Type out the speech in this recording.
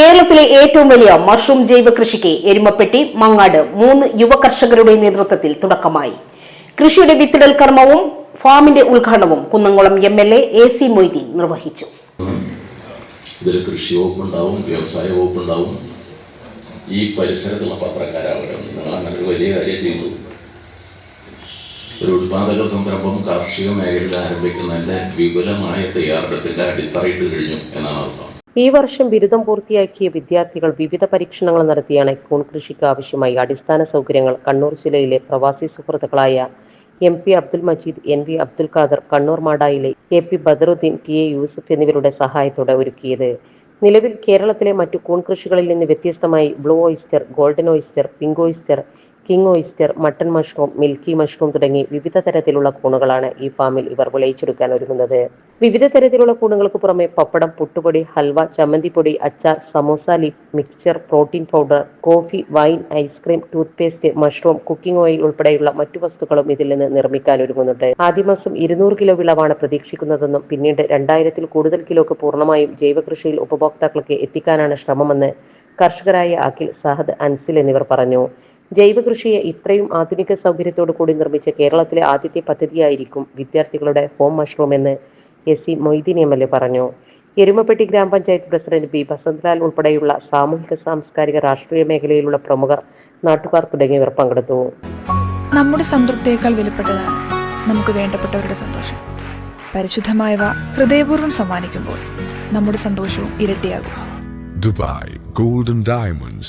കേരളത്തിലെ ഏറ്റവും വലിയ മഷ്റൂം ജൈവ കൃഷിക്ക് എരുമപ്പെട്ടി മങ്ങാട് മൂന്ന് യുവ കർഷകരുടെ നേതൃത്വത്തിൽ തുടക്കമായി. കൃഷിയുടെ വിത്തിടൽ കർമ്മവും ഫാമിന്റെ ഉദ്ഘാടനവും Kunnamkulam M L A C Moideen നിർവഹിച്ചു. ഇതിൽ കൃഷി വകുപ്പുണ്ടാവും വ്യവസായ ഈ പരിസരത്തുള്ള പത്രക്കാരാവട്ടെ വലിയ കാര്യം ചെയ്തു. ഒരു ഉത്പാദക സംരംഭം കാർഷിക മേഖലയിൽ ആരംഭിക്കുന്നതിന്റെ വിപുലമായ തയ്യാറെടുപ്പിന്റെ അടിത്തറയിട്ട് കഴിഞ്ഞു എന്നാണ് അർത്ഥം. ഈ വർഷം ബിരുദം പൂർത്തിയാക്കിയ വിദ്യാർത്ഥികൾ വിവിധ പരീക്ഷണങ്ങൾ നടത്തിയാണ് കൂൺ കൃഷിക്ക് ആവശ്യമായി അടിസ്ഥാന സൗകര്യങ്ങൾ. കണ്ണൂർ ജില്ലയിലെ പ്രവാസി സുഹൃത്തുക്കളായ M P Abdul Majeed N V Abdul Khader Kannur മാടായിലെ A P Badaruddin T A Yusuf എന്നിവരുടെ സഹായത്തോടെ ഒരുക്കിയത്. നിലവിൽ കേരളത്തിലെ മറ്റു കൂൺ കൃഷികളിൽ നിന്ന് വ്യത്യസ്തമായി blue oyster golden oyster pink oyster king oyster mutton mushroom milky mushroom തുടങ്ങി വിവിധ തരത്തിലുള്ള കൂണുകളാണ് ഈ ഫാമിൽ ഇവർ വിളയിച്ചെടുക്കാൻ ഒരുങ്ങുന്നത്. വിവിധ തരത്തിലുള്ള കൂണുകൾക്ക് പുറമെ പപ്പടം പുട്ടുപൊടി ഹൽവ ചമ്മന്തിപ്പൊടി അച്ചാർ samosa leaf mixture protein powder coffee wine ice cream toothpaste mushroom cooking oil ഉൾപ്പെടെയുള്ള മറ്റു വസ്തുക്കളും ഇതിൽ നിന്ന് നിർമ്മിക്കാൻ ഒരുങ്ങുന്നുണ്ട്. ആദ്യ മാസം ഇരുന്നൂറ് കിലോ വിളവാണ് പ്രതീക്ഷിക്കുന്നതെന്നും പിന്നീട് രണ്ടായിരത്തിൽ കൂടുതൽ കിലോക്ക് പൂർണമായും ജൈവകൃഷിയിൽ ഉപഭോക്താക്കൾക്ക് എത്തിക്കാനാണ് ശ്രമമെന്ന് കർഷകരായ അഖിൽ സഹദ് അൻസിൽ എന്നിവർ പറഞ്ഞു. ജൈവകൃഷിയെ ഇത്രയും ആധുനിക സൗകര്യത്തോടു കൂടി നിർമ്മിച്ച കേരളത്തിലെ ആദ്യത്തെ പദ്ധതിയായിരിക്കും വിദ്യാർത്ഥികളുടെ ഹോം മഷ്റൂം എന്ന് S C Moideen M L A പറഞ്ഞു. എരുമപ്പെട്ടി ഗ്രാമപഞ്ചായത്ത് പ്രസിഡന്റ് ബി ബസന്തലാൽ ഉൾപ്പെടെയുള്ള സാമൂഹിക സാംസ്കാരിക രാഷ്ട്രീയ മേഖലയിലുള്ള പ്രമുഖർ നാട്ടുകാർ തുടങ്ങിയവർ പങ്കെടുത്തു. നമ്മുടെ സംതൃപ്തിയേക്കാൾ വിലപ്പെട്ടതാണ് നമുക്ക് വേണ്ടപ്പെട്ടവരുടെ സന്തോഷം. പരിശുദ്ധമായവ ഹൃദയപൂർവം സമ്മാനിക്കുമ്പോൾ നമ്മുടെ സന്തോഷവും ഇരട്ടിയാകും. Dubai golden Diamonds,